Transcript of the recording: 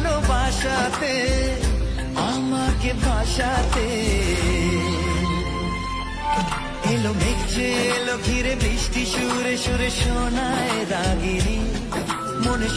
ভালোবাসাতে আমাকে ভাসাতে। এলো মেঘছে এলো ঘিরে বৃষ্টি সুরে সুরে শোনায় রাগিনী। মনে